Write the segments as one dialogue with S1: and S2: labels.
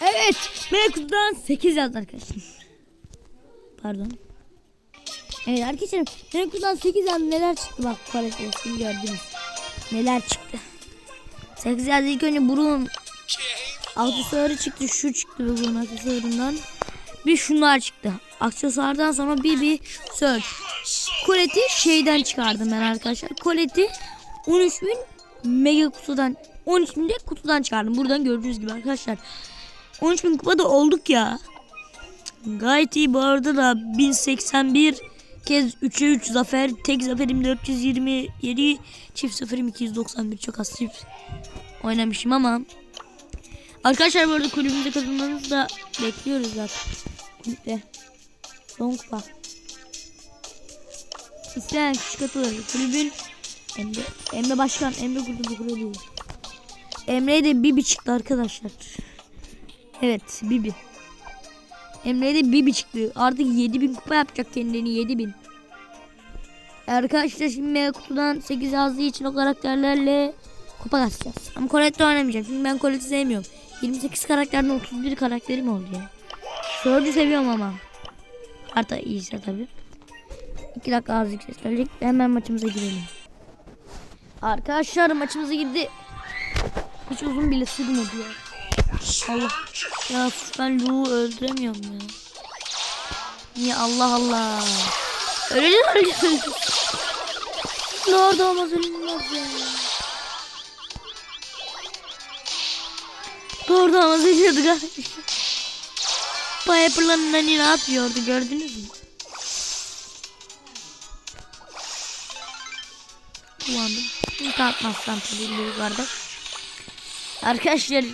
S1: Evet. B kutudan 8 yazdı arkadaşlar. Pardon. Evet arkadaşlar B kutudan 8 yazdı neler çıktı bak parasını gördünüz. Neler çıktı. 8 yazdı ilk önce burun aksesuarı çıktı. Şu çıktı burun aksesuarından. Bir şunlar çıktı. Aksesuardan sonra bir bir söz. Koleti şeyden çıkardım ben arkadaşlar. Koleti 13.000 mega kutudan 13.000 de kutudan çıkardım. Buradan gördüğünüz gibi arkadaşlar. 13.000 kupa da olduk ya. Gayet iyi bu arada da 1081 kez 3'e 3 zafer. Tek zaferim 427. Çift zaferim 291. Çok az çift oynamışım ama. Arkadaşlar bu arada kulübümüze katılmanızı da bekliyoruz zaten. Kulüpte. Son kupa. İsteyen kişi katılır. Kulübün Emre, Emre Başkan, Emre Kulübü kuruluyor. Emre'ye de bir çıktı arkadaşlar. Evet Bibi. Emre'ye de Bibi çıktı. Artık 7000 kupa yapacak kendini 7000. Arkadaşlar şimdi mega kutudan 8 yazdığı için o karakterlerle kupa kasacağız. Ama Colette'le oynamayacağım. Çünkü ben Colette'i sevmiyorum. 28 karakterden 31 karakterim oldu ya. Sörcü seviyorum ama. Hatta iyiyse tabi. 2 dakika azıcık ses verecek. Hemen maçımıza girelim. Arkadaşlar maçımıza girdi. Hiç uzun bile sürmedi ya. Allah. Ya ben Lu'yu öldüremiyorum ya. Niye Allah Allah. Öleceğiz öleceğiz. Ne orada olmaz ölünmez ya. Doğrudan anlatıyordu kardeşim. Piper'ların hani ne yapıyordu gördünüz mü? Kullandım. İlk şey atmazsam tabii yukarıda. Arkadaşlar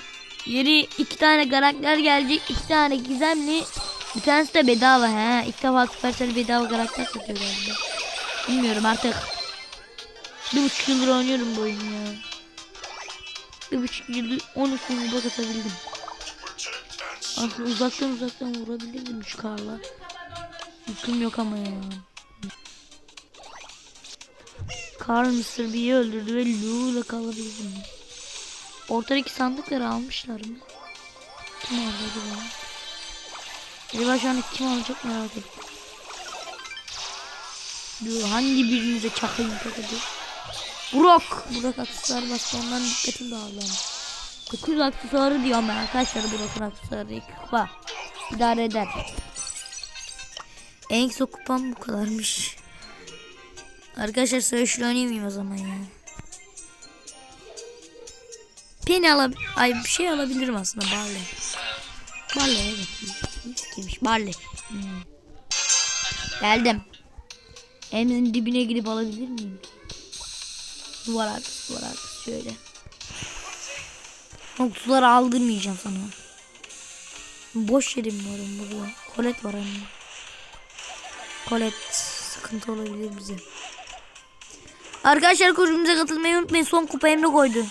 S1: Yeri iki tane karakter gelecek. iki tane gizemli. Bir tanesi de bedava he. İlk defa Supercell bedava karakter satıyor galiba. Bilmiyorum artık. Bir buçuk yıldır oynuyorum bu oyunu ya. Bir buçuk yıldır 13 bin blok atabildim. Aslında uzaktan uzaktan vurabilirdim şu karla. Yüküm yok ama ya. Kar Mr. B'yi öldürdü ve Lou ile kalabildim. Ortadaki sandıkları almışlar mı? Kim aldı acaba? Acaba şu an kim alacak merak ettim. Diyor hangi birinize çakayım takıldı. Burak. Burak aksesuar bastı ondan dikkatim dağıldı. 9 aksesuarı diyor ama arkadaşlar Burak'ın aksesuarı 2 kupa. İdare eder. En kısa kupam bu kadarmış. Arkadaşlar savaşla oynayamayayım o zaman ya. Peni alab ay bir şey alabilirim aslında barley. Barley evet. Kimmiş barley. Hmm. Geldim. Elimizin dibine gidip alabilir miyim? Duvar arkası duvar arkası şöyle. O kutuları aldırmayacağım sana. Boş yerim var burada. Kolet var anne. Kolet sıkıntı olabilir bize. Arkadaşlar kurumuza katılmayı unutmayın. Son kupa Emre koydu.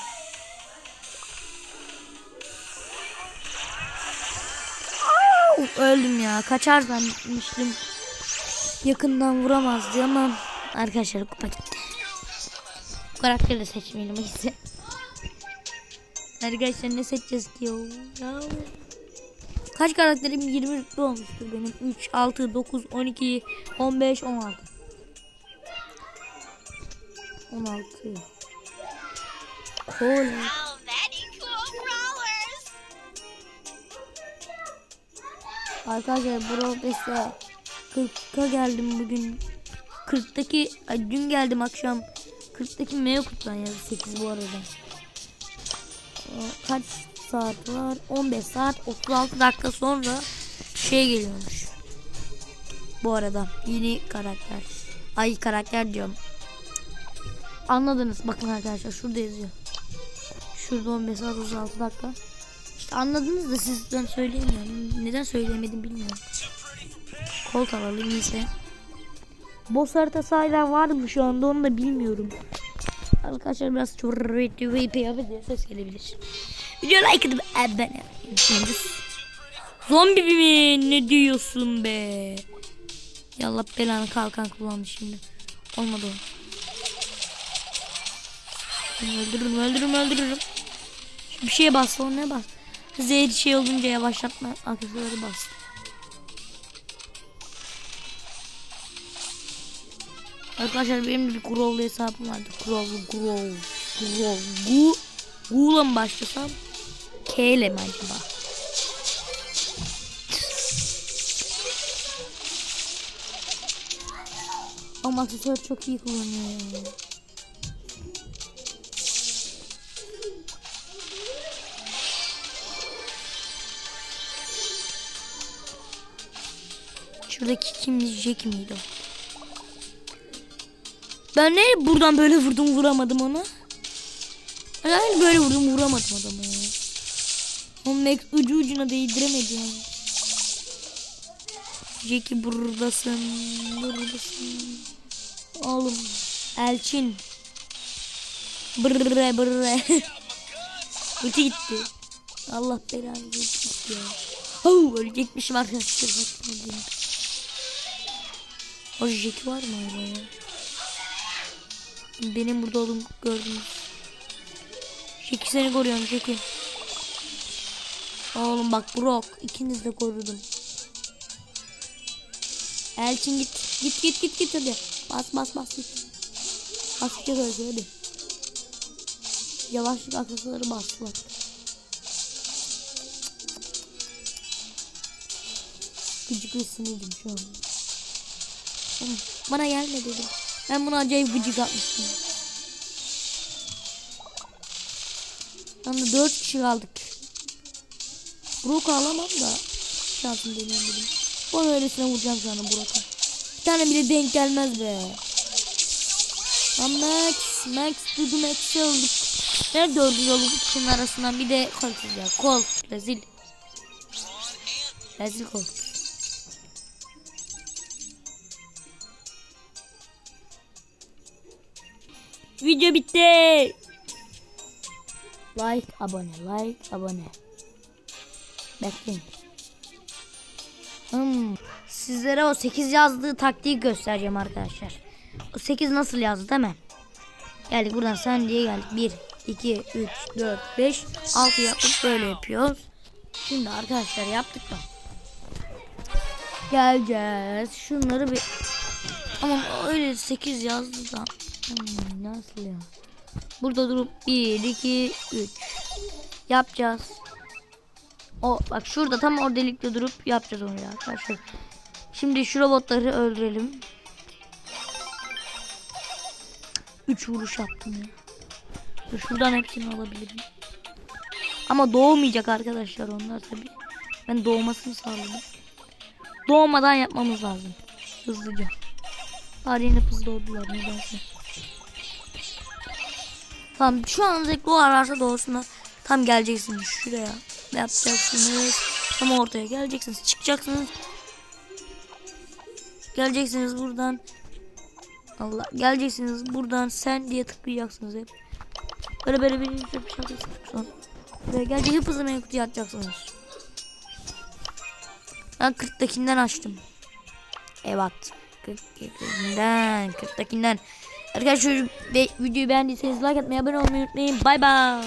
S1: öldüm ya. Kaçar zannetmiştim. Yakından vuramazdı ama arkadaşlar kupa gitti. Bu karakteri de seçmeyelim iyisi. Arkadaşlar ne seçeceğiz ki ya? ya. Kaç karakterim 20 rütbe olmuştur benim. 3, 6, 9, 12, 15, 16. 16.
S2: Kolay.
S1: Arkadaşlar Brawl Pass'e 40'a geldim bugün. 40'taki dün geldim akşam. 40'taki meyve kutudan yazdı 8 bu arada. Ee, kaç saat var? 15 saat 36 dakika sonra şey geliyormuş. Bu arada yeni karakter. Ay karakter diyorum. Anladınız bakın arkadaşlar şurada yazıyor. Şurada 15 saat 36 dakika. Anladınız da sizden söyleyemiyorum. Neden söylemedim bilmiyorum. Kolt alalım iyiyse. Boss haritası hala var mı şu anda onu da bilmiyorum. Arkadaşlar biraz çorreti ve yapı diye ses gelebilir. Video like atıp abone Zombi mi? Ne diyorsun be? Yallah belanı kalkan kullandı şimdi. Olmadı o. Öldürürüm öldürürüm. Bir şeye bas o bas. Z şey olunca yavaşlatma aksesuarı bastım. Arkadaşlar benim de bir Growl'lu hesabım vardı. Growl, Growl, Growl, Gu, Gu'la mı başlasam? K ile mi acaba? Ama aksesuar çok iyi kullanıyor ya. Şuradaki kim Jack miydi? Ben ne buradan böyle vurdum vuramadım ona. Yani böyle vurdum vuramadım adamı ya. O Max ucu ucuna değdiremedi yani. Jackie buradasın. Buradasın. Oğlum. Elçin. Brrre brrre. Öte gitti. Allah belanı versin ya. Huu ölecekmişim arkadaşlar. O Jackie var mı hala ya? Benim burada olduğumu gördünüz. Jackie seni koruyorum Jackie. Oğlum bak Brock ikiniz de korudum. Elçin git. Git git git git hadi. Bas bas bas git. Bas git öyle hadi. Yavaşlık aksesuarı bas bak. Gıcık ve sinirdim şu an. Oğlum, Bana gelme dedim. Ben buna acayip gıcık atmıştım. Yalnız dört kişi kaldık. Brock alamam da şansım deniyorum dedim. Bana öylesine vuracağım sana Brock'a. Bir tane bile denk gelmez be. Lan Max, Max, Dudu Max olduk. Nerede dördüncü olduk kişinin arasından bir de kolsuz ya. Kol, rezil. Rezil kol. Video bitti. Like, abone, like, abone. Bekleyin. Hmm. Sizlere o 8 yazdığı taktiği göstereceğim arkadaşlar. O 8 nasıl yazdı değil mi? Geldik buradan sen diye geldik. 1, 2, 3, 4, 5, 6 yapıp böyle yapıyoruz. Şimdi arkadaşlar yaptık mı? Geleceğiz. Şunları bir... Ama öyle 8 yazdı da. Hmm, nasıl ya? Burada durup 1, 2, 3 yapacağız. O bak şurada tam o delikte durup yapacağız onu ya arkadaşlar. Şimdi şu robotları öldürelim. 3 vuruş yaptım ya. Dur, Şuradan hepsini alabilirim. Ama doğmayacak arkadaşlar onlar tabi. Ben doğmasını sağladım. Doğmadan yapmamız lazım. Hızlıca. Bari yine hızlı doğdular nedense. Tamam şu an Zeklo ararsa doğrusuna tam geleceksiniz şuraya. Ne yapacaksınız? Tam ortaya geleceksiniz. Çıkacaksınız. Geleceksiniz buradan. Allah geleceksiniz buradan sen diye tıklayacaksınız hep. Böyle böyle bir şey yapacaksınız sonra. Buraya gelecek hep hızlı mevcut atacaksınız. Ben 40'takinden açtım. Evet. 40'takinden 40'takinden. Arkadaşlar videoyu beğendiyseniz like atmayı abone olmayı unutmayın. Bay bay.